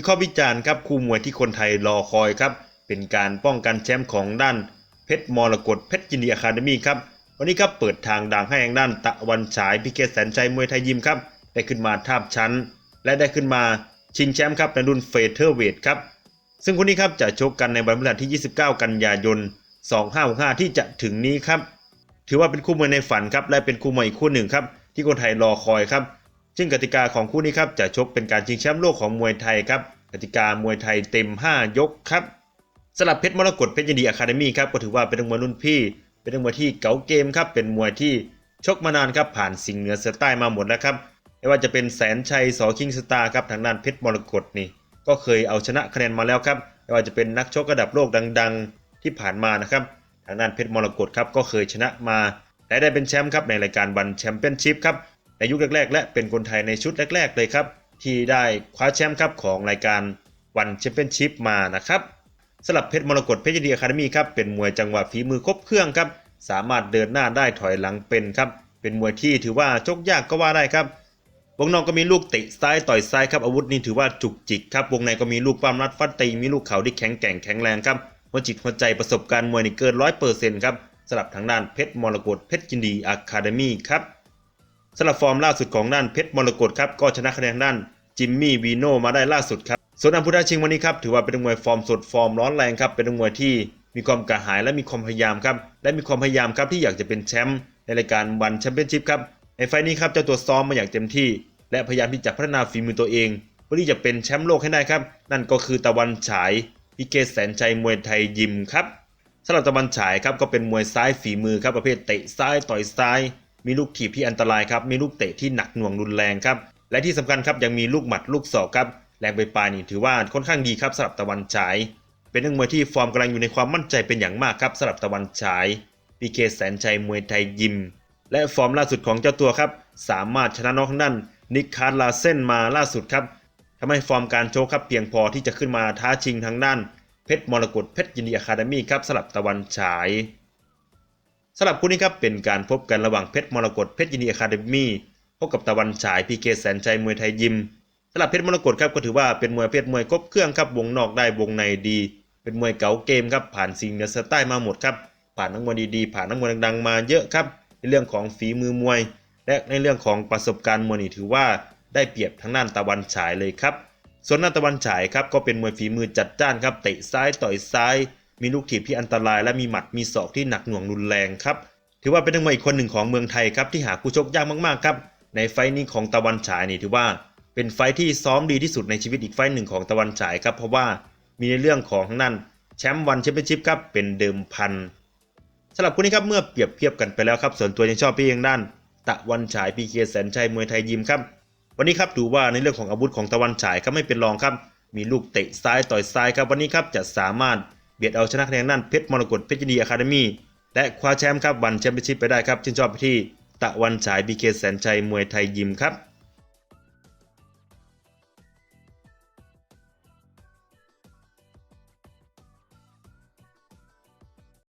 วิเคราะห์วิจารณ์ครับคู่มวยที่คนไทยรอคอยครับ เป็นการป้องกันแชมป์ของด้านเพชรมรกตเพชรยินดีอะคาเดมี่ครับวันนี้ครับเปิดทางดังให้ทางด้านตะวันฉายพิเกษแสนใจมวยไทยยิมครับได้ขึ้นมาทาบชั้น และได้ขึ้นมาชิงแชมป์ครับในรุ่นเฟเธอร์เวทครับซึ่งคนนี้ครับจะชกกันในวันพฤหัสที่ 29 กันยายน 2565 ที่จะถึงนี้ครับถือว่าเป็นคู่มวยในฝันครับและเป็นคู่มวยอีกคู่หนึ่งครับที่คนไทยรอคอยครับ ซึ่งกติกาของคู่นี้ครับจะชกเป็นการชิงแชมป์โลกของมวยไทยครับกติกามวยไทยเต็ม 5 ยกครับสลับเพชรมรกตเพชรยินดีอะคาเดมี่ครับก็ถือว่าเป็นนักมวยรุ่นพี่ เป็นนักมวยที่เก๋าเกมครับเป็นมวยที่ชกมานานครับผ่านสิงเหนือเสือใต้มาหมดแล้วครับไม่ว่าจะเป็นแสนชัยสอคิงสตาร์ครับทางด้านเพชรมรกตนี่ก็เคยเอาชนะคะแนนมาแล้วครับไม่ว่าจะเป็นนักชกระดับโลกดัง ๆ ที่ผ่านมานะครับทางด้านเพชรมรกตครับก็เคยชนะมาและได้เป็นแชมป์ครับในรายการวันแชมเปี้ยนชิพครับ ในยุคแรกๆ และเป็นคนไทยในชุดแรก ๆ เลยครับ ที่ได้คว้าแชมป์ครับของรายการวันแชมเปี้ยนชิพมานะครับสำหรับเพชรมรกตเพชรยินดีอะคาเดมี่ครับเป็นมวยจังหวะฝีมือครบเครื่องครับสามารถเดินหน้าได้ถอยหลังเป็นครับเป็นมวยที่ถือว่าชกยากก็ว่าได้ครับวงนอกก็มีลูกเตะซ้ายต่อยซ้ายครับอาวุธนี่ถือว่าจุกจิกครับวงในก็มีลูกปั้มรัดฟัดตีมีลูกเข่าที่แข็งแกร่งแข็งแรงครับหัวจิตหัวใจประสบการณ์มวยนี่เกินร้อยเปอร์เซ็นต์ครับสำหรับทางด้านเพชรมรกตเพชรยินดีอะคาเดมี่ครับ สำหรับฟอร์มล่าสุดของด้านเพชรมรกตครับก็ชนะคะแนนด้านจิมมี่วีโนมาได้ล่าสุดครับส่วนอัมพุทธชิงวันนี้ครับถือว่าเป็นมวยฟอร์มสดฟอร์มร้อนแรงครับเป็นมวยที่มีความกระหายและมีความพยายามครับและมีความพยายามครับที่อยากจะเป็นแชมป์ในรายการวันแชมเปี้ยนชิพครับในไฟล์นี้ครับเจ้าตัวซ้อมมาอย่างเต็มที่ และพยายามที่จะพัฒนาฝีมือตัวเองเพื่อที่จะเป็นแชมป์โลกให้ได้ครับ นั่นก็คือตะวันฉายพิเกษแสนใจมวยไทยยิมครับสำหรับตะวันฉายครับก็เป็นมวยซ้ายฝีมือครับประเภทเตะซ้ายต่อยซ้าย มีลูกถีบที่อันตรายครับ มีลูกเตะที่หนักหน่วงรุนแรงครับ และที่สำคัญครับยังมีลูกหมัดลูกศอกครับ แรงไปปลายนี่ถือว่าค่อนข้างดีครับสำหรับตะวันฉาย เป็นนักมวยที่ฟอร์มกำลังอยู่ในความมั่นใจเป็นอย่างมากครับสำหรับตะวันฉายพีเคแสนชัยมวยไทยยิม และฟอร์มล่าสุดของเจ้าตัวครับ สามารถชนะน็อกทางด้นนิกคาร์ลาเซนมาล่าสุดครับทำให้ฟอร์มการโชว์ครับเพียงพอที่จะขึ้นมาท้าชิงทางด้านเพชรมรกตเพชรยินดีอะคาเดมี่ครับสลับตะวันฉาย สำหรับคู่นี้ครับเป็นการพบกันระหว่างเพชรมรกตเพชรยินดีอะคาเดมี่พบกับตะวันฉายพีเคแสนใจมวยไทยยิมสำหรับเพชรมรกตครับก็ถือว่าเป็นมวยเพชรมวยครบเครื่องครับวงนอกได้วงในดี เป็นมวยเก๋าเกมครับผ่านซิงเหนือสไตล์มาหมดครับผ่านนักมวยดีๆผ่านนักมวยดังๆมาเยอะครับในเรื่องของฝีมือมวย และในเรื่องของประสบการณ์มวยนี่ถือว่าได้เปรียบทางด้านตะวันฉายเลยครับส่วนด้านตะวันฉายครับก็เป็นมวยฝีมือจัดจ้านครับเตะซ้ายต่อยซ้าย มีลูกถีบที่อันตรายและมีหมัดมีศอกที่หนักหน่วงรุนแรงครับ ถือว่าเป็นนักมวยอีกคนหนึ่งของเมืองไทยครับที่หาคู่ชกยากมากๆครับ ในไฟท์นี้ของตะวันฉายนี่ถือว่า เป็นไฟที่ซ้อมดีที่สุดในชีวิตอีกไฟหนึ่งของตะวันฉายครับ เพราะว่ามีในเรื่องของทางด้นแชมป์วันแชมเปี้ยนชิพครับเป็นเดิมพันสำหรับคู่นี้ครับเมื่อเปรียบเทียบกันไปแล้วครับส่วนตัวยังชอบพี่เองด้าน ตะวันฉายพีเคแสนชัยมวยไทยยิมครับวันนี้ครับดูว่าในเรื่องของอาวุธของตะวันฉายครับไม่เป็นรองครับ มีลูกเตะซ้ายต่อยซ้ายครับวันนี้ครับจะสามารถ เบียดเอาชนะคะแนนนั่นเพชรมรกตเพชรยินดีอะคาเดมี่และคว้าแชมป์ครับวันแชมเปี้ยนชิพไปได้ครับชื่นชอบไปที่ตะวันฉายบีเคแสนชัยมวยไทยยิมครับ